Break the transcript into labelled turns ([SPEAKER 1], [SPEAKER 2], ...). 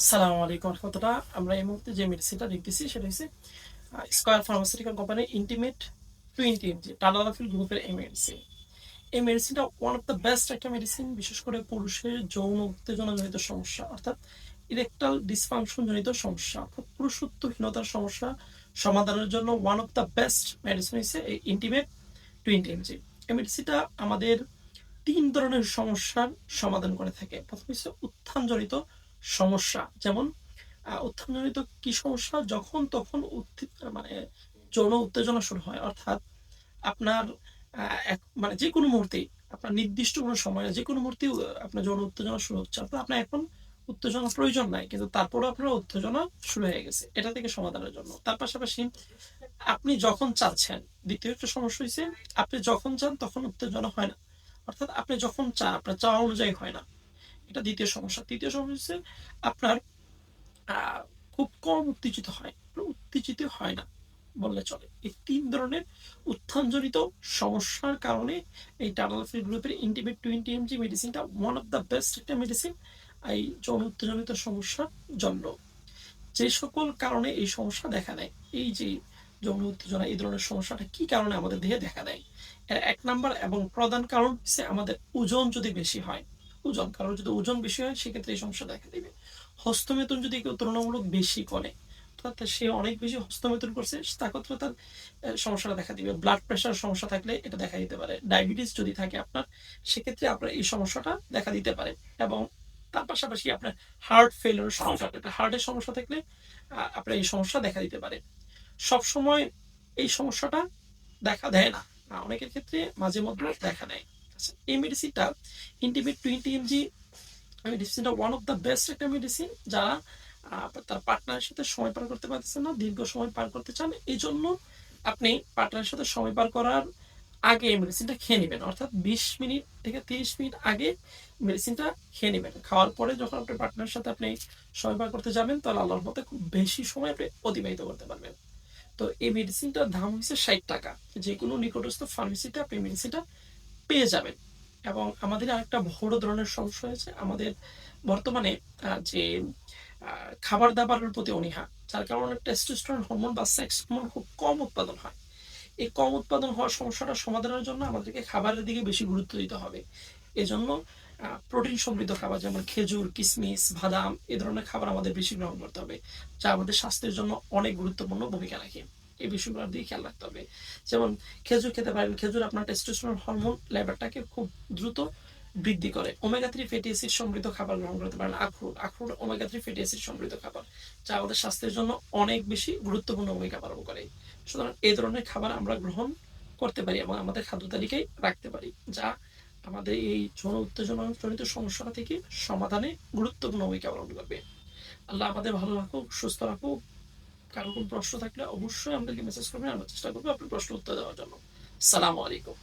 [SPEAKER 1] আসসালামু আলাইকুম আমরা এই মুহূর্তে যে মেডিসিনটা দেখতেছি, সেটা হচ্ছে pharmaceutical Intimate twenty MG tadalafil গ্রুপের এই মেডিসিন এই মেডিসিনটা ওয়ান অফ দ্য বেস্ট একটা মেডিসিন বিশেষ করে পুরুষের যৌন সমস্যা, অর্থাৎ সমস্যা, অর্থাৎ পুরুষত্বহীনতার সমস্যা সমাধানের জন্য one of the best medicine হচ্ছে এই ইন্টিমেট টোয়েন্টি এমজি এই মেডিসিনটা আমাদের তিন ধরনের সমস্যার সমাধান করে থাকে। প্রথম হচ্ছে উত্থানজনিত সমস্যা। যেমন উত্থানজনিত কি সমস্যা? যখন তখন মানে যৌন উত্তেজনা শুরু হয়। অর্থাৎ আপনার মানে যে কোনো মুহূর্তে আপনার নির্দিষ্ট কোনো সময়ে যে কোনো মুহূর্তে আপনার যৌন উত্তেজনা শুরু হচ্ছে। অর্থাৎ আপনার এখন উত্তেজনা প্রয়োজন নাই, কিন্তু তারপরেও আপনার উত্তেজনা শুরু হয়ে গেছে। এটা থেকে সমাধানের জন্য। তার পাশাপাশি আপনি যখন চাচ্ছেন, দ্বিতীয় একটা সমস্যা হয়েছে আপনি যখন চান তখন উত্তেজনা হয় না। অর্থাৎ আপনি যখন চান আপনার চাওয়া অনুযায়ী হয় না। এটা দ্বিতীয় সমস্যা। তৃতীয় সমস্যা হচ্ছে আপনার খুব কম উত্তেজিত হয়। উত্তেজিত হয় না, বললে চলে। এই তিন ধরনের উত্থানজনিত সমস্যার কারণে এই টাটালফি গ্রুপের ইন্টিমেট টোয়েন্টি এমজি মেডিসিনটা ওয়ান অফ দ্য বেস্ট একটা মেডিসিন এই যৌন উত্তেজনিত সমস্যার জন্য। যে সকল কারণে এই সমস্যা দেখা দেয়, এই যে যৌন উত্তেজনা, এই ধরনের সমস্যাটা কি কারণে আমাদের দেহে দেখা দেয়, এর এক নাম্বার এবং প্রধান কারণ হচ্ছে আমাদের ওজন যদি বেশি হয় ওজন, কারণ যদি ওজন বেশি হয়, সেক্ষেত্রে এই সমস্যা দেখা দিবে। হস্তমেতন যদি কেউ তুলনামূলক বেশি করে অর্থাৎ সে অনেক বেশি হস্তমেতন করছে, তাক্ষত্র তার সমস্যাটা দেখা দিবে। ব্লাড প্রেশার সমস্যা থাকলে এটা দেখা দিতে পারে। ডায়াবেটিস যদি থাকে আপনার, সেক্ষেত্রে আপনার এই সমস্যাটা দেখা দিতে পারে। এবং তার পাশাপাশি আপনার হার্ট ফেলিওর সমস্যা হার্টের সমস্যা থাকলে আপনার এই সমস্যা দেখা দিতে পারে। সব সময় এই সমস্যাটা দেখা দেয় না। অনেকের ক্ষেত্রে মাঝে মধ্যে দেখা দেয়। এই মেডিসিনটা ইন্টিমেট টোয়েন্টি এমজি মেডিসিনটা ওয়ান অফ দ্য বেস্ট একটা মেডিসিন যারা তার পার্টনারের সাথে সময় পার করতে পারতেছেন না, দীর্ঘ সময় পার করতে চান এই জন্য আপনি পার্টনারের সাথে সময় পার করার আগে এই মেডিসিনটা খেয়ে নেবেন। অর্থাৎ বিশ মিনিট থেকে তিরিশ মিনিট আগে মেডিসিনটা খেয়ে নেবেন। খাওয়ার পরে যখন আপনি পার্টনারের সাথে আপনি সময় পার করতে যাবেন, তাহলে আল্লাহর মতে খুব বেশি সময় আপনি অতিবাহিত করতে পারবেন। তো এই মেডিসিনটার দাম হচ্ছে ষাট টাকা। যে কোনো নিকটস্থ ফার্মেসিতে আপনি মেডিসিনটা পেয়ে যাবেন। এবং আমাদের আরেকটা বড় ধরনের সমস্যা হয়েছে, আমাদের বর্তমানে যে খাবার দাবারের প্রতি অনীহা, যার কারণে টেস্টোস্টেরন হরমোন বা সেক্স হরমোন খুব কম উৎপাদন হয়। এই কম উৎপাদন হওয়ার সমস্যাটা সমাধানের জন্য আমাদেরকে খাবারের দিকে বেশি গুরুত্ব দিতে হবে। এজন্য প্রোটিন সমৃদ্ধ খাবার যেমন খেজুর কিশমিশ বাদাম, এ ধরনের খাবার আমাদের বেশি গ্রহণ করতে হবে, যা আমাদের স্বাস্থ্যের জন্য অনেক গুরুত্বপূর্ণ ভূমিকা রাখে। এই বিষয়গুলোর দিকে খেয়াল রাখতে হবে। যেমন খেজুর খেতে পারেন, খেজুর আপনার টেস্টোস্টেরন হরমোন লেভেলটাকে খুব দ্রুত বৃদ্ধি করে। ওমেগা থ্রি ফ্যাটি অ্যাসিড সমৃদ্ধ খাবার গ্রহণ করতে পারেন আখরোট আখরোট ওমেগা থ্রি ফ্যাটি অ্যাসিড সমৃদ্ধ খাবার, যা আমাদের স্বাস্থ্যের জন্য অনেক বেশি গুরুত্বপূর্ণ ভূমিকা পালন করে। সুতরাং এই ধরনের খাবার আমরা গ্রহণ করতে পারি এবং আমাদের খাদ্য তালিকায় রাখতে পারি, যা আমাদের এই যৌন উত্তেজনা জনিত সমস্যা থেকে সমাধানে গুরুত্বপূর্ণ ভূমিকা পালন করবে। আল্লাহ আমাদের ভালো রাখুক, সুস্থ রাখুক। কারও কোনো প্রশ্ন থাকলে অবশ্যই আমাদেরকে মেসেজ করবেন, আমরা চেষ্টা করব আপনার প্রশ্ন উত্তর দেওয়ার জন্য। সালামু আলাইকুম।